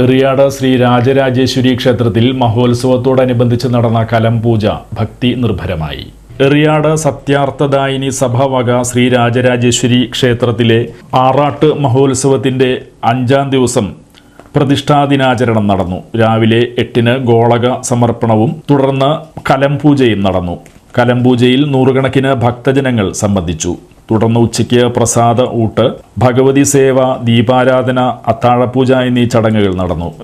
എറിയാട് ശ്രീ രാജരാജേശ്വരി ക്ഷേത്രത്തിൽ മഹോത്സവത്തോടനുബന്ധിച്ച് നടന്ന കലംപൂജ ഭക്തി നിർഭരമായി. എറിയാട് സത്യാർത്ഥദായിനി സഭ വക ശ്രീ രാജരാജേശ്വരി ക്ഷേത്രത്തിലെ ആറാട്ട് മഹോത്സവത്തിന്റെ അഞ്ചാം ദിവസം പ്രതിഷ്ഠാദിനാചരണം നടന്നു. രാവിലെ എട്ടിന് ഗോളക സമർപ്പണവും തുടർന്ന് കലംപൂജയും നടന്നു. കലംപൂജയിൽ നൂറുകണക്കിന് ഭക്തജനങ്ങൾ സംബന്ധിച്ചു. തുടർന്ന് ഉച്ചയ്ക്ക് പ്രസാദ ഊട്ട് ഭഗവതി സേവ ദീപാരാധന അത്താഴപൂജ എന്നീ ചടങ്ങുകൾ നടന്നു.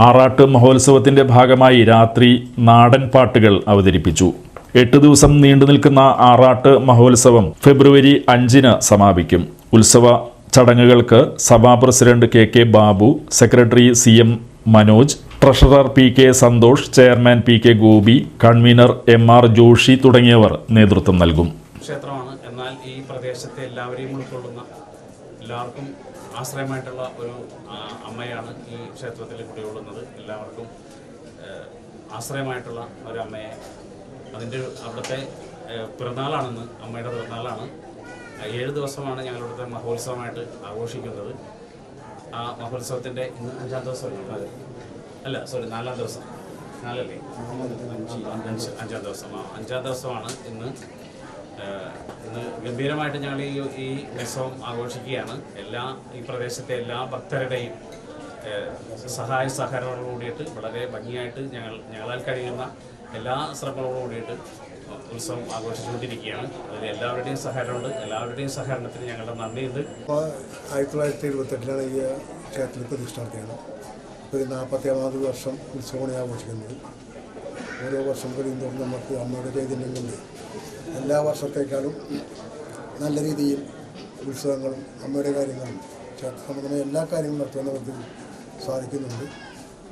ആറാട്ട് മഹോത്സവത്തിന്റെ ഭാഗമായി രാത്രി നാടൻ പാട്ടുകൾ അവതരിപ്പിച്ചു. എട്ട് ദിവസം നീണ്ടു നിൽക്കുന്ന ആറാട്ട് മഹോത്സവം ഫെബ്രുവരി അഞ്ചിന് സമാപിക്കും. ഉത്സവ ചടങ്ങുകൾക്ക് സഭാ president K K Babu secretary C M Manoj treasurer P K Santhosh chairman P K Gopi convener M R Joshi തുടങ്ങിയവർ നേതൃത്വം നൽകും. ക്ഷേത്രമാണ്. എന്നാൽ ഈ പ്രദേശത്തെ എല്ലാവരെയും ഉൾക്കൊള്ളുന്ന എല്ലാവർക്കും ആശ്രയമായിട്ടുള്ള ഒരു അമ്മയാണ് ഈ ക്ഷേത്രത്തിൽ കുടികൊള്ളുന്നത്. എല്ലാവർക്കും ആശ്രയമായിട്ടുള്ള ഒരു അമ്മയെ അതിന്റെ അവിടുത്തെ പിറന്നാളാണെന്ന് അമ്മയുടെ പിറന്നാളാണ്. ഏഴ് ദിവസമാണ് ഞങ്ങളിവിടുത്തെ മഹോത്സവമായിട്ട് ആഘോഷിക്കുന്നത്. ആ മഹോത്സവത്തിന്റെ ഇന്ന് അഞ്ചാം ദിവസം അല്ല? സോറി നാലാം ദിവസം. നാലല്ലേ? അഞ്ച് അഞ്ചാം ദിവസം. ആ അഞ്ചാം ദിവസമാണ് ഇന്ന് ഇന്ന് ഗംഭീരമായിട്ട് ഞങ്ങൾ ഈ ഈ ഉത്സവം ആഘോഷിക്കുകയാണ്. എല്ലാ ഈ പ്രദേശത്തെ എല്ലാ ഭക്തരുടെയും സഹായ സഹകരണങ്ങളോട് കൂടിയിട്ട് വളരെ ഭംഗിയായിട്ട് ഞങ്ങൾ ഞങ്ങളാൽ കഴിയുന്ന എല്ലാ ശ്രമങ്ങളോട് കൂടിയിട്ട് ഉത്സവം ആഘോഷിച്ചുകൊണ്ടിരിക്കുകയാണ്. അതിൽ എല്ലാവരുടെയും സഹകരണമുണ്ട്. എല്ലാവരുടെയും സഹകരണത്തിന് ഞങ്ങളുടെ നന്ദിയുണ്ട്. ഇപ്പോൾ ആയിരത്തി തൊള്ളായിരത്തി എഴുപത്തെട്ടിലാണ് ഈ ക്ഷേത്രത്തിൽ പ്രതിഷ്ഠ നടത്തിയത് ഇപ്പോൾ ഒരു നാൽപ്പത്തിയാറാമത് വർഷം ഉത്സവമാണ് ആഘോഷിക്കുന്നത്. ഓരോ വർഷം കഴിയുമ്പോൾ നമുക്ക് അമ്മയുടെ ചൈതന്യം കൊണ്ട് എല്ലാ വർഷത്തേക്കാളും നല്ല രീതിയിൽ ഉത്സവങ്ങളും അമ്മയുടെ കാര്യങ്ങളും ക്ഷേത്ര സംബന്ധമായ എല്ലാ കാര്യങ്ങളും നടത്തുന്ന വിധത്തിൽ സാധിക്കുന്നുണ്ട്.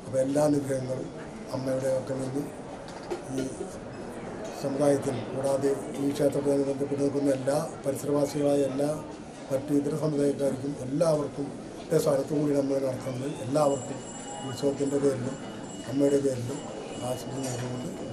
അപ്പോൾ എല്ലാ അനുഗ്രഹങ്ങളും അമ്മയുടെ ഒക്കെ നിന്ന് ഈ സമുദായത്തിൽ കൂടാതെ ഈ ക്ഷേത്രവുമായി ബന്ധപ്പെട്ട് നിൽക്കുന്ന എല്ലാ പരിസരവാസികളായ എല്ലാ മറ്റു ഇതര സമുദായക്കാർക്കും എല്ലാവർക്കും ഒറ്റ സ്ഥലത്തും കൂടി നമ്മൾ നടത്തുന്നത് എല്ലാവർക്കും ഉത്സവത്തിന്റെ പേരിലും അമ്മയുടെ പേരിലും ആശംസ നൽകുന്നുണ്ട്